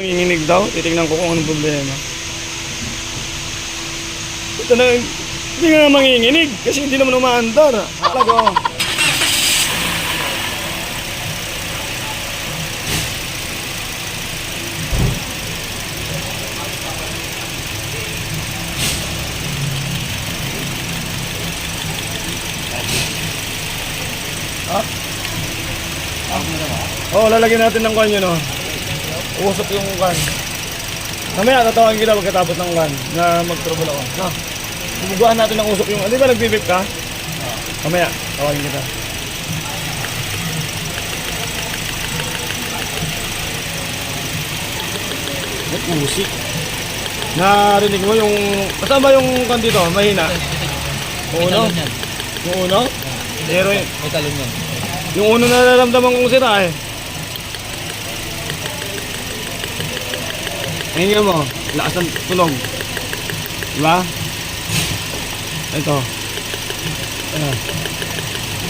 Nanginginig daw, titignan ko kung anong problema. Ito na, hindi nga manginginig kasi hindi naman umaandar. Talaga oh. Oo, oh, lalagyan natin ng kwan yun, Usok yung kwan. Mamaya, tatawagin kita pagkatapos ng kwan na mag-trouble ako. No? Bubugaan natin ng usok yung... Di ba nagbibip ka? Mamaya, tawagin kita. Nag-usik. Narinig mo yung... Basta ba yung kwan dito? Mahina? Uno? Yung uno? Pero yung, May talon yan. yung uno na nararamdaman kong sira eh. Ngayon mo, lakas ng tulog. Diba? Ito. Ayan.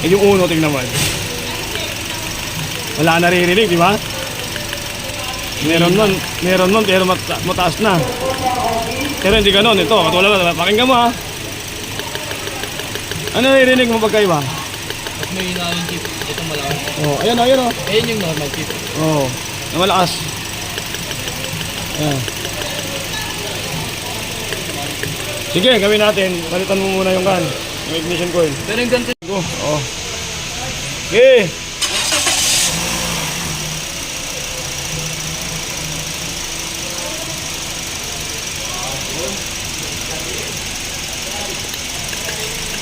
Eh, yung uno, tingnan mo. Wala naririnig, di ba? Meron nun, meron nun, pero mata- mataas na. Pero hindi ganun, ito, katulad na, pakinggan mo ha. Ano naririnig mo pagkaiba? Tapos may hina yung chip. Itong malaki. Oh, ayan o, ayan o. Ayan yung normal chip. Oo. Oh, na malakas. Ayan. Sige, gawin natin. Palitan mo muna yung kan. Yung ignition coil. Pero yung ganito, Go. Oo. Okay.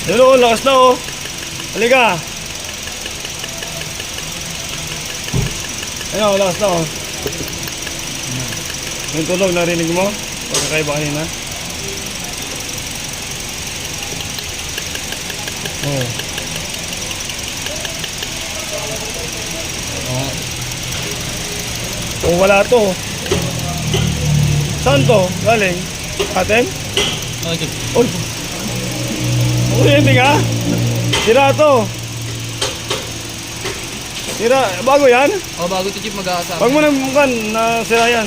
Hello, lakas na oh. Halika. Ayun, lakas na oh. Yung tunog, narinig mo? Pagkakaiba kanina? Oo. Oh. Kung wala to, saan to? Galing? Atin? okay chip. Uy! Kuryente ka? Sira to. Sira, bago yan? O bago ito chip mag-aasama. Pag mo nang na sira yan.